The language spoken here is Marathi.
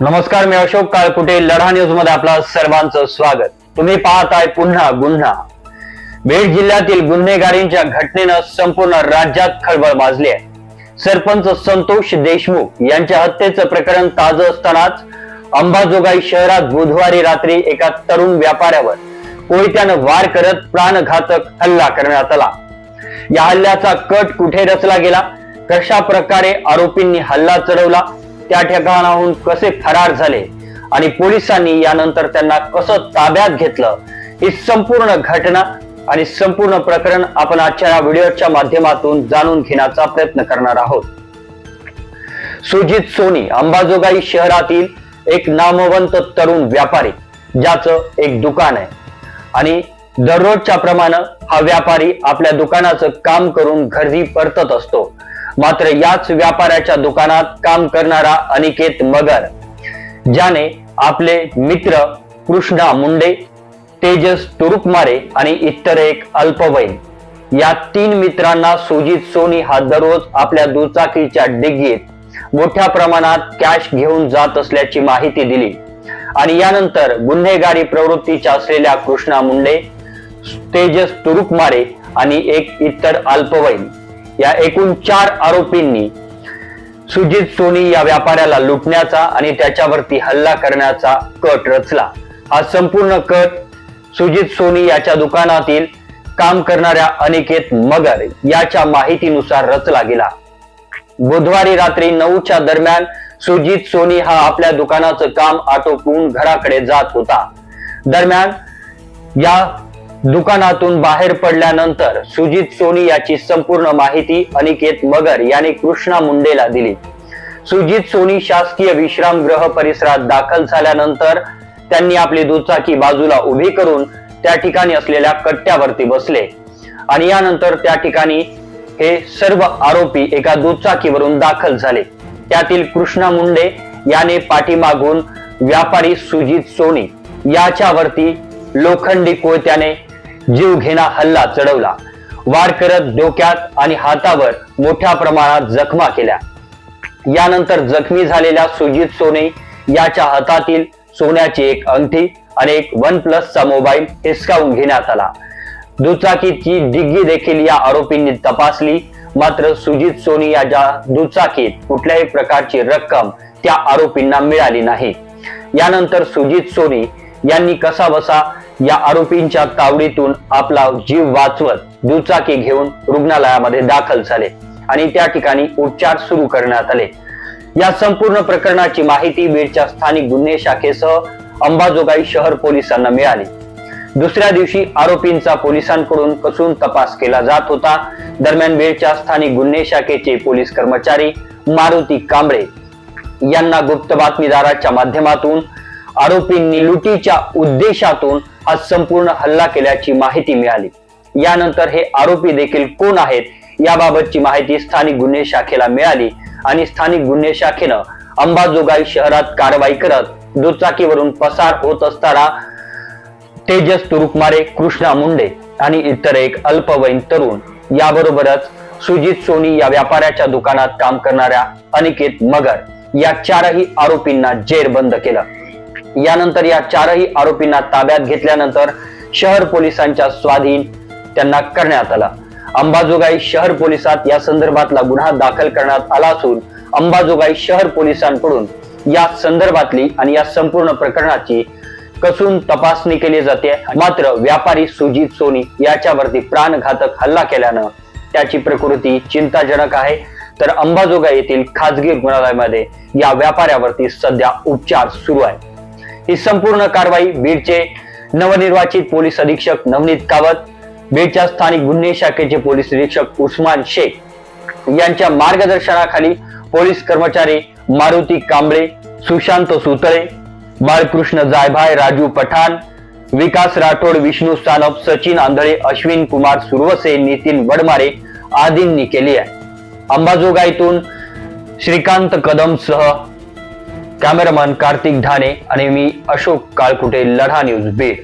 नमस्कार मी अशोक काळकुटे लढा न्यूजमध्ये आपलं सर्वांचं स्वागत. तुम्ही पाहताय पुन्हा गुन्हा. बीड जिल्ह्यातील गुन्हेगारींच्या घटनेनं संपूर्ण राज्यात खळबळ माजली आहे. सरपंच संतोष देशमुख यांच्या हत्येचं प्रकरण ताज असतानाच अंबाजोगाई शहरात बुधवारी रात्री एका तरुण व्यापाऱ्यावर कोयत्यानं वार करत प्राणघातक हल्ला करण्यात आला. या हल्ल्याचा कट कुठे रचला गेला? कशा प्रकारे आरोपींनी हल्ला चढवला? त्या ठिकाणाहून कसे फरार झाले आणि पोलिसांनी यानंतर त्यांना कसं ताब्यात घेतलं ही संपूर्ण घटना आणि संपूर्ण प्रकरण आपण आजच्या या व्हिडिओच्या माध्यमातून जाणून घेण्याचा प्रयत्न करणार आहोत. सुजित सोनी अंबाजोगाई शहरातील एक नामवंत तरुण व्यापारी ज्याचं एक दुकान आहे. आणि दररोजच्या प्रमाणे हा व्यापारी आपल्या दुकानाचं काम करून घरी परतत असतो. मात्र याच व्यापाऱ्याच्या दुकानात काम करणारा अनिकेत मगर ज्याने आपले मित्र कृष्णा मुंडे तेजस तुरुकमारे आणि इतर एक अल्पवयीन या तीन मित्रांना सुजित सोनी हा दररोज आपल्या दुचाकीच्या डिग्गीत मोठ्या प्रमाणात कॅश घेऊन जात असल्याची माहिती दिली. आणि यानंतर गुन्हेगारी प्रवृत्तीच्या असलेल्या कृष्णा मुंडे तेजस तुरुकमारे आणि एक इतर अल्पवयीन या एकूण चार आरोपींनी सुजित सोनी या व्यापाऱ्याला लुटण्याचा आणि त्याच्यावरती हल्ला करण्याचा कट रचला. हा संपूर्ण कट सुजित सोनी याच्या दुकानातील काम करणाऱ्या अनिकेत मगर याच्या माहितीनुसार रचला गेला. बुधवारी रात्री नऊच्या दरम्यान सुजित सोनी हा आपल्या दुकानाचं काम आटोपून घराकडे जात होता. दरम्यान या दुकानातून बाहेर पडल्यानंतर सुजित सोनी याची संपूर्ण माहिती अनिकेत मगर याने कृष्णा मुंडेला दिली. सुजित सोनी शासकीय विश्रामगृह परिसरात दाखल झाल्यानंतर त्यांनी आपली दुचाकी बाजूला उभी करून त्या ठिकाणी असलेल्या कट्ट्यावरती बसले. आणि यानंतर त्या ठिकाणी हे सर्व आरोपी एका दुचाकीवरून दाखल झाले. त्यातील कृष्णा मुंडे याने पाठीमागून व्यापारी सुजित सोनी याच्यावरती लोखंडी कोयत्याने जीव घेणा हल्ला चढवला. वार करत डोक्यात आणि हातावर मोठ्या प्रमाणात जखमा केल्या. यानंतर जखमी झालेल्या सुजित सोने याच्या हातातील सोन्याची एक अंगठी आणि एक वन प्लसचा मोबाईल हिसकावून घेण्यात आला. दुचाकीची डिग्गी देखील या आरोपींनी तपासली. मात्र सुजित सोनी याच्या दुचाकीत कुठल्याही प्रकारची रक्कम त्या आरोपींना मिळाली नाही. यानंतर सुजित सोनी यांनी कसा बसा या आरोपींच्या तावडीतून आपला जीव वाचवत दुचाकी घेऊन रुग्णालयामध्ये दाखल झाले आणि त्या ठिकाणी उपचार सुरू करण्यात आले. या संपूर्ण प्रकरणाची माहिती बीडच्या स्थानिक गुन्हे शाखेसह अंबाजोगाई शहर पोलिसांना मिळाली. दुसऱ्या दिवशी आरोपींचा पोलिसांकडून कसून तपास केला जात होता. दरम्यान बीडच्या स्थानिक गुन्हे शाखेचे पोलीस कर्मचारी मारुती कांबळे यांना गुप्त बातमीदाराच्या माध्यमातून आरोपींनी लुटीच्या उद्देशातून हा संपूर्ण हल्ला केल्याची माहिती मिळाली. यानंतर हे आरोपी देखील कोण आहेत याबाबतची माहिती स्थानिक गुन्हे शाखेला मिळाली आणि स्थानिक गुन्हे शाखेनं अंबाजोगाई शहरात कारवाई करत दुचाकीवरून पसार होत असताना तेजस तुरुकमारे कृष्णा मुंडे आणि इतर एक अल्पवयीन तरुण याबरोबरच सुजित सोनी या व्यापाऱ्याच्या दुकानात काम करणाऱ्या अनिकेत मगर या चारही आरोपींना जेरबंद केलं. यानंतर या चारही आरोपींना ताब्यात घेतल्यानंतर शहर पोलिसांच्या स्वाधीन त्यांना करण्यात आला. अंबाजोगाई शहर पोलिसात या संदर्भातला गुन्हा दाखल करण्यात आला असून अंबाजोगाई शहर पोलिसांकडून या संदर्भातली आणि या संपूर्ण प्रकरणाची कसून तपासणी केली जाते. मात्र व्यापारी सुजित सोनी याच्यावरती प्राणघातक हल्ला केल्यानं त्याची प्रकृती चिंताजनक आहे. तर अंबाजोगाई येथील खाजगी रुग्णालयामध्ये या व्यापाऱ्यावरती सध्या उपचार सुरू आहे ही संपूर्ण कारवाई बीडचे नवनिर्वाचित पोलीस अधीक्षक नवनीत कावत बीडच्या स्थानिक गुन्हे शाखेचे पोलीस निरीक्षक उस्मान शेख यांच्या मार्गदर्शनाखाली पोलीस कर्मचारी मारुती कांबळे सुशांत सुतळे बाळकृष्ण जायभाय राजू पठाण विकास राठोड विष्णू सानप सचिन आंधळे अश्विन कुमार सुरवसे नितीन वडमारे आदींनी केली आहे. अंबाजोगाईतून श्रीकांत कदम सह कॅमेरामन कार्तिक ढाणे आणि मी अशोक काळकुटे लढा न्यूज बीड।